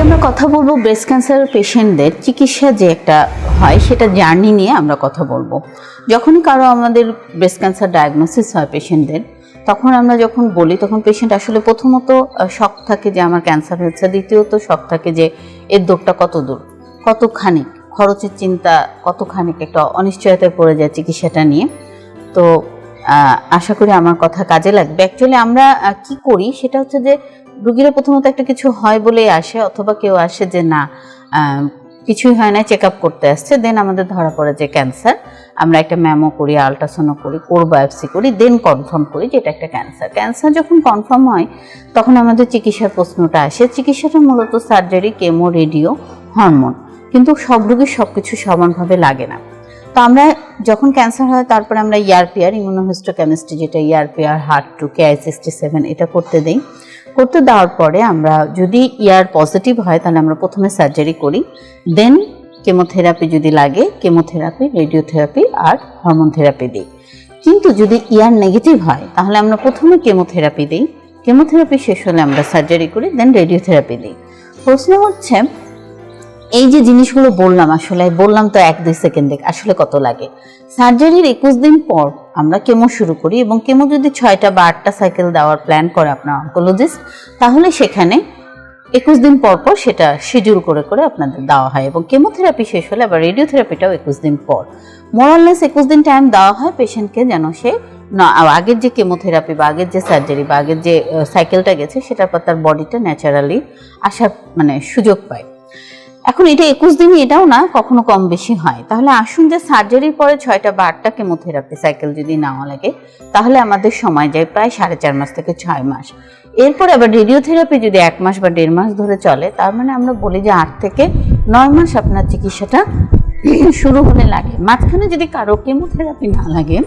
আজকে আমরা কথা বলব ব্রেস্ট ক্যান্সার পেশেন্টদের চিকিৎসা যে একটা হয়, সেটা জার্নি নিয়ে আমরা কথা বলব। যখনই কারও আমাদের ব্রেস্ট ক্যান্সার ডায়াগনোসিস হয় পেশেন্টদের তখন আমরা যখন বলি, তখন পেশেন্ট আসলে প্রথমত শখ থাকে যে আমার ক্যান্সার হয়েছে, দ্বিতীয়ত শখ থাকে যে এর দূরটা কত দূর, কতখানি খরচের চিন্তা, কতখানি একটা অনিশ্চয়তায় পড়ে যায় চিকিৎসাটা নিয়ে। তো আশা করি আমার কথা কাজে লাগবে। অ্যাকচুয়ালি আমরা কি করি, সেটা হচ্ছে যে রুগীরা প্রথমত একটা কিছু হয় বলেই আসে, অথবা কেউ আসে যে না কিছুই হয় না চেক আপ করতে আসছে দেন আমাদের ধরা পড়ে যে ক্যান্সার আমরা একটা ম্যামো করি আলট্রাসাউন্ড করি কোর বায়োপসি করি দেন কনফার্ম করি যে এটা একটা ক্যান্সার ক্যান্সার যখন কনফার্ম হয়, তখন আমাদের চিকিৎসার প্রশ্নটা আসে। চিকিৎসাটা মূলত সার্জারি কেমো রেডিও হরমোন কিন্তু সব রোগীর সব কিছু সমানভাবে লাগে না। তো আমরা যখন ক্যান্সার হয়, তারপরে আমরা ইয়ারপিআর ইমিউনোহিস্টোকেমিস্ট্রি যেটা ইয়ারপিআর হার্ট টু কেআই সিক্সটি সেভেন এটা করতে দিই। করতে দেওয়ার পরে আমরা যদি ইয়ার পজিটিভ হয়, তাহলে আমরা প্রথমে সার্জারি করি। দেন কেমোথেরাপি যদি লাগে কেমোথেরাপি রেডিওথেরাপি আর হরমোন থেরাপি দিই। কিন্তু যদি ইয়ার নেগেটিভ হয়, তাহলে আমরা প্রথমে কেমোথেরাপি দিই। কেমোথেরাপি শেষ হলে আমরা সার্জারি করি দেন রেডিওথেরাপি দিই। প্রশ্ন হচ্ছে, এই যে জিনিসগুলো বললাম, আসলে বললাম তো এক দুই সেকেন্ডে, আসলে কত লাগে? সার্জারির একুশ দিন পর আমরা কেমো শুরু করি এবং কেমো যদি ছয়টা বা আটটা সাইকেল দেওয়ার প্ল্যান করে আপনার অঙ্কোলজিস্ট তাহলে সেখানে একুশ দিন পর পর সেটা শিডিউল করে করে আপনাদের দেওয়া হয় এবং কেমোথেরাপি শেষ হলে আবার রেডিওথেরাপিটাও একুশ দিন পর। মোরাললেস একুশ দিন টাইম দেওয়া হয় পেশেন্টকে যেন সে না, আগের যে কেমোথেরাপি বা আগের যে সার্জারি বা আগের যে সাইকেলটা গেছে, সেটার পর তার বডিটা ন্যাচারালি আসার মানে সুযোগ পায়। এখন এটা একুশ দিনই এটাও না, কখনো কম বেশি হয়। তাহলে আসুন যে সার্জারির পরে ছয়টা বা আটটা কেমোথেরাপি সাইকেল যদি নেওয়া লাগে, তাহলে আমাদের সময় যায় প্রায় সাড়ে চার মাস থেকে ছয় মাস। এরপর আবার রেডিওথেরাপি যদি এক মাস বা দেড় মাস ধরে চলে, তার মানে আমরা বলি যে আট থেকে নয় মাস আপনার চিকিৎসাটা শুরু হলে লাগে। মাঝখানে যদি কারও কেমোথেরাপি না লাগে,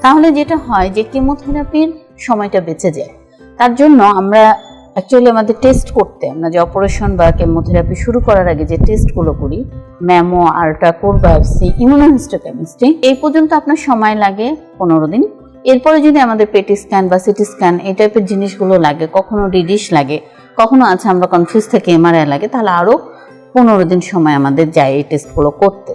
তাহলে যেটা হয় যে কেমোথেরাপির সময়টা বেঁচে যায়। তার জন্য আমরা অ্যাকচুয়ালি আমাদের টেস্ট করতে, আমরা যে অপারেশন বা কেমোথেরাপি শুরু করার আগে যে টেস্টগুলো করি mammo ultra core biopsy immunohistochemistry এই পর্যন্ত আপনার সময় লাগে পনেরো দিন। এরপরে যদি আমাদের পেটি স্ক্যান বা সিটি স্ক্যান এই টাইপের জিনিসগুলো লাগে, কখনো ডিডিশ লাগে, কখনো আছে আমরা কনফিউজ থেকে এমআরআই লাগে, তাহলে আরও পনেরো দিন সময় আমাদের যায় এই টেস্টগুলো করতে।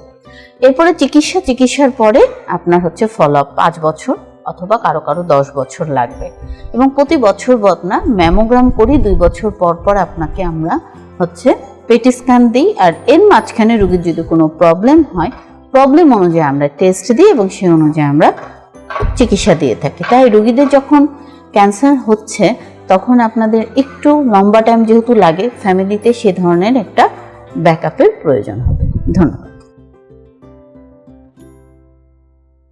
এরপরে চিকিৎসা, চিকিৎসার পরে আপনার হচ্ছে ফলো আপ পাঁচ বছর। অথবা কারও কারও দশ বছর লাগবে। এবং প্রতি বছর বদনা ম্যামোগ্রাম করি, দুই বছর পর পর আপনাকে আমরা হচ্ছে পেটি স্ক্যান দিই আর এর মাঝখানে রুগীর যদি কোনো প্রবলেম হয় প্রবলেম অনুযায়ী আমরা টেস্ট দিই এবং সেই অনুযায়ী আমরা চিকিৎসা দিয়ে থাকি। তাই রুগীদের যখন ক্যান্সার হচ্ছে, তখন আপনাদের একটু লম্বা টাইম যেহেতু লাগে ফ্যামিলিতে সে ধরনের একটা ব্যাকআপের প্রয়োজন হবে। ধন্যবাদ।